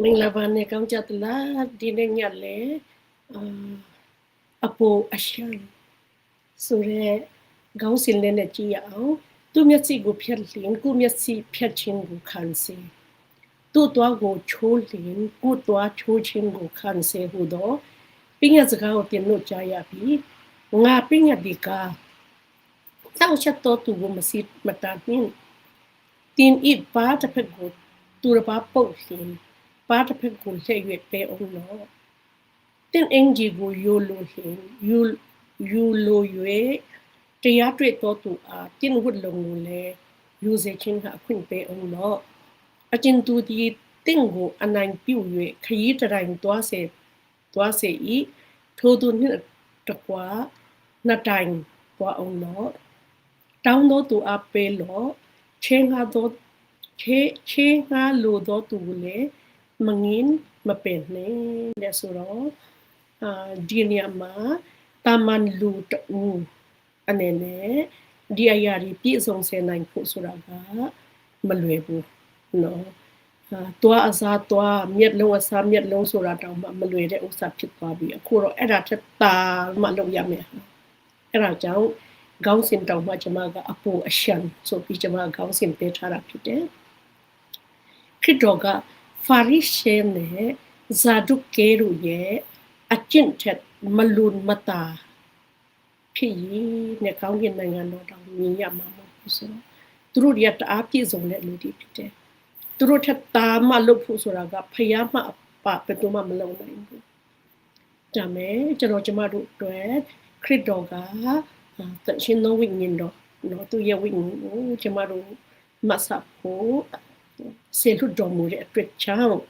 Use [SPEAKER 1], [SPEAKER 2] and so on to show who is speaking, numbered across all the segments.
[SPEAKER 1] မင်္ဂလာပါနဲ့ကောင်းကြသလားဒီနေ့ညလေအာအပေါ်အရှမ်းဆိုရဲခေါင်းစင်လေးနဲ့ကြည့်ရအောင်သူမျက်စိကိုဖြတ်လျင်ကိုမျက်စိဖြတ်ခြင်းကိုခံစေသူ့သွားကိုချိုးလျင်ကိုသွားချိုးခြင်းကိုခံစေဟူသောပညာစကားကိုတင်လို့ကြားရပြီငါပညာဒီကာတောက်ချက်တော်သူကိုမစီမတတ်နှင်းတင်ဤပါတစ်ဖက်ကိုသူတစ်ပါးပုတ်လျင် ပါတစ်ဖက်ကိုလှည့်၍ပဲအောင်တော့တင်အင်ဂျီကိုယိုလိုဟင်ယူယူလို၍တရားတွေ့တော်သူအားတင်ဝတ်လုံးကိုလည်းယူစေခြင်းကအခွင့်ပေးအောင်တော့အကျဉ်သူဒီတင်ကိုအနိုင်ပြု၍ခရီးတိုင်းသွားစေသွားစေဤထိုသူနှင့်တကွာနှစ်တိုင်းသွားအောင်တော့တောင်းတော်သူအားပေးလို့ချင်းငါတော်ချေချေငါလိုတော်သူလည်း မငင်းမပင်နဲ့လက်ဆိုတော့အာဒီနေရာမှာတာမန်လူတူအနေနဲ့ဒီအရာတွေပြည့်စုံစေနိုင်ဖို့ဆိုတာကမလွယ်ဘူးเนาะအာတွားအစားတွားမျက်လုံးအစားမျက်လုံးဆိုတာတောင်မှမလွယ်တဲ့ဥစ္စာဖြစ်သွားပြီအခုတော့အဲ့ဒါထက်တာမှလုပ်ရမယ်အဲ့ဒါကြောင့်ခေါင်းစဉ်တောင်မှကျွန်မကအပူအရှံဆိုပြီးကျွန်မခေါင်းစဉ်ပေးထားတာဖြစ်တယ်ခရစ်တော်က ဖာရိရှဲနဲ့ဇာဒုကေရုရဲ့အကျင့်ချက်မလွန်မတာဖြစ်ရင်နဲ့ကောင်းကင်နိုင်ငံတော်တောင်မြင်ရမှာမဟုတ်ဘူးဆိုတော့သူတို့ရတအားပြည့်စုံတဲ့လူတွေဖြစ်တယ်သူတို့ထက်တာမှလုပ်ဖို့ဆိုတာကဖျားမှအပဘယ်သူမှမလုပ်နိုင်ဘူးဒါမဲ့ကျွန်တော်ကျမတို့အတွက်ခရစ်တော်ကတရှင်သောဝိညာဉ်တော်နော်သူရဲ့ဝိညာဉ်ကိုကျမတို့မဆပ်ဖို့ ဆေလွတ်တော်မူတဲ့အတွက်ကြောင့်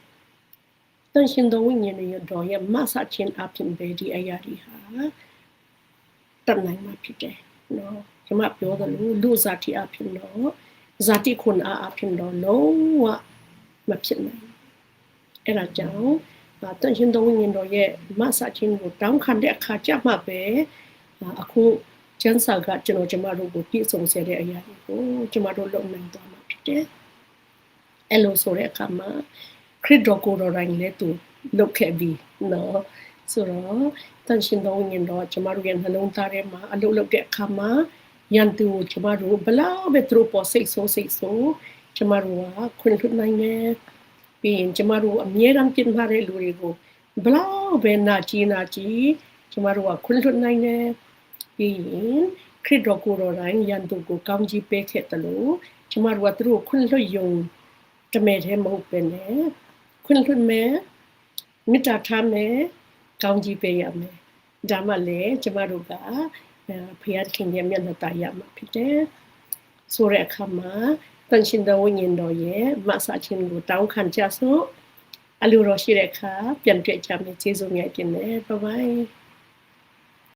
[SPEAKER 1] တန်ရှင်တော်ဝိညာဉ်ရဲ့တော်ရဲ့မဆချင်းအပြင်ပဲဒီအရာတွေဟာတတ်နိုင်မှာဖြစ်တယ်နော်ကျွန်မပြောသလိုလူဇာတိအပြင်တော့ဇာတိခွန်အားအပြင်တော့လုံးဝမဖြစ်နိုင်အဲ့ဒါကြောင့်တန်ရှင်တော်ဝိညာဉ်တော်ရဲ့မဆချင်းကိုတောင်းခံတဲ့အခါကျမှပဲအခုကျန်းစာကကျွန်တော်ကျမတို့ကိုပြည့်စုံစေတဲ့အရာတွေကိုကျမတို့လုပ်နိုင်သွားမှာဖြစ်တယ် အဲ့လိုဆိုတဲ့အခါမှာခရစ်တော်ကိုယ်တော်တိုင်းလည်းသူလုပ်ခဲ့ပြီးနော်ဆိုတော့တန်ရှင်တော်ဝင်တော့ကျမတို့ရဲ့နှလုံးသားထဲမှာအလုပ်လုပ်တဲ့အခါမှာယန်သူကျမတို့ဘလောက်ပဲသူတို့ပေါ်စိတ်ဆိုးစိတ်ဆိုးကျမတို့ကခွင့်လွှတ်နိုင်တယ်ပြီးရင်ကျမတို့အမြဲတမ်းပြင်ထားတဲ့လူတွေကိုဘလောက်ပဲနာကြည်နာကြည်ကျမတို့ကခွင့်လွှတ်နိုင်တယ်ပြီးရင်ခရစ်တော်ကိုယ်တော်တိုင်းယန်သူကိုကောင်းကြီးပေးခဲ့တယ်လို့ကျမတို့ကသူတို့ခွင့်လွှတ်ယုံ တမဲတည်းမဟုတ်ပဲနဲ့ခွင့်လွှတ်မယ်မေတ္တာထားမယ်ကောင်းကြီးပေးရမယ်ဒါမှလည်းကျမတို့ကဖခင်ခင်ရဲ့မျက်နှာตาရမှာဖြစ်တယ်ဆိုတဲ့အခါမှာတန်ရှင်တော်ဝိညာဉ်တော်ရဲ့မဆာချင်းကိုတောင်းခံကြစို့အလိုတော်ရှိတဲ့အခါပြန်တွေ့ကြမယ်ကျေးဇူးများတင်တယ်ဘိုင်ဘိုင်